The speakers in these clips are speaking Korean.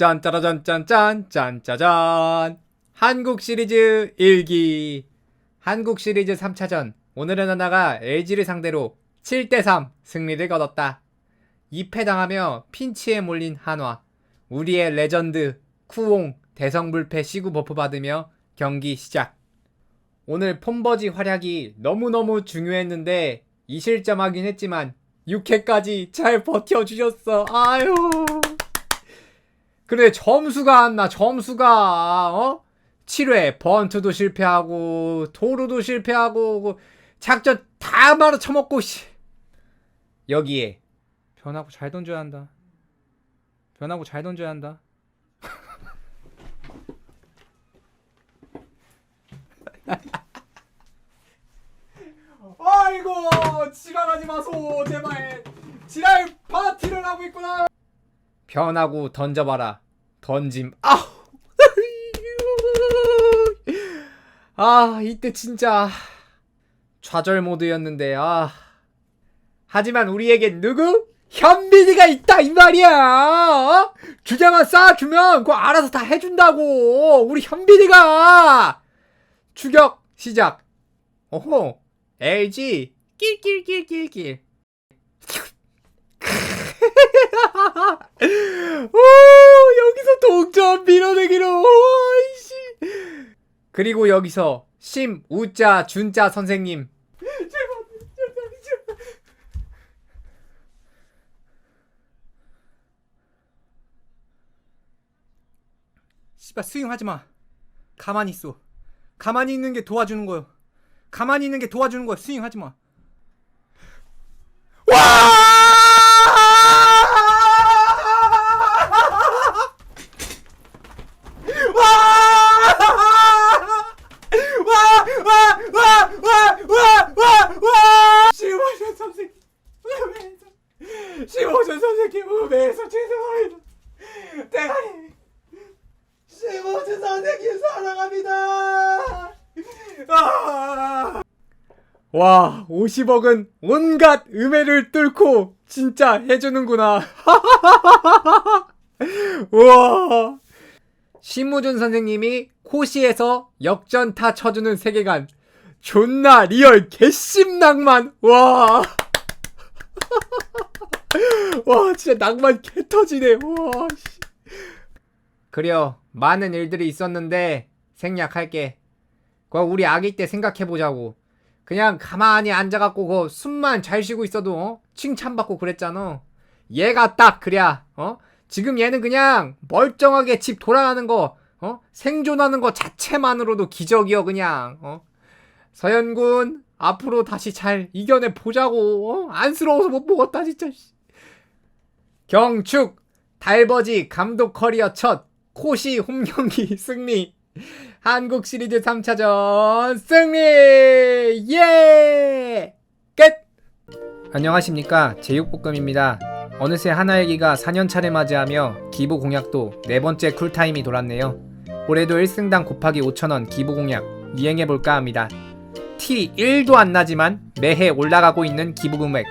짠짜라짠짠짠 짠짜잔. 한국 시리즈 1기. 한국 시리즈 3차전. 오늘은 하나가 LG를 상대로 7대3 승리를 거뒀다. 2패 당하며 핀치에 몰린 한화. 우리의 레전드 쿠옹 대성불패 시구 버프 받으며 경기 시작. 오늘 폼버지 활약이 너무너무 중요했는데 2실점 하긴 했지만 6회까지 잘 버텨주셨어. 아유 그래 점수가 안 나 점수가. 어? 7회 번트도 실패하고 도루도 실패하고 그 작전 다 말아 처먹고 씨. 여기에. 변하고 잘 던져야 한다. 변하고 잘 던져야 한다. 아이고 지랄하지 마소 제발 지랄 파티를 하고 있구나. 변하고 던져봐라 던짐. 아우. 아 이때 진짜 좌절 모드였는데 아. 하지만 우리에겐 누구? 현빈이가 있다 이 말이야. 어? 주장만 쌓아주면 그거 알아서 다 해준다고 우리 현빈이가. 추격 시작. 오호 LG 낄낄낄낄낄 그리고 여기서 심, 우자, 준자 선생님. 씨발 스윙하지 마. 가만히 있어. 가만히 있는 게 도와주는 거요. 가만히 있는 게 도와주는 거야. 스윙하지 마. 와! 음에서 죄송합니다 대가리 심호준 선생님 사랑합니다. 아! 와 50억은 온갖 음해를 뚫고 진짜 해주는구나. 우와! 심무준 선생님이 코시에서 역전타 쳐주는 세계관. 존나 리얼 개심 낭만. 와. 와 진짜 낭만 개 터지네 와 씨. 그래요 많은 일들이 있었는데 생략할게 그거 우리 아기 때 생각해보자고 그냥 가만히 앉아갖고 그 숨만 잘 쉬고 있어도 어? 칭찬받고 그랬잖아 얘가 딱 그랴 어? 지금 얘는 그냥 멀쩡하게 집 돌아가는 거, 어? 생존하는 거 자체만으로도 기적이여, 그냥, 어? 서현군, 앞으로 다시 잘 이겨내 보자고, 어? 안쓰러워서 못 보겠다, 진짜. 씨. 경축, 달버지 감독 커리어 첫, 코시 홈경기 승리. 한국 시리즈 3차전 승리! 예! 끝! 안녕하십니까. 제육볶음입니다. 어느새 하나일기가 4년차를 맞이하며 기부 공약도 네 번째 쿨타임이 돌았네요. 올해도 1승당 곱하기 5천원 기부 공약 이행해볼까 합니다. 티 1도 안 나지만 매해 올라가고 있는 기부 금액.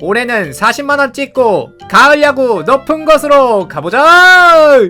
올해는 40만원 찍고 가을 야구 높은 것으로 가보자!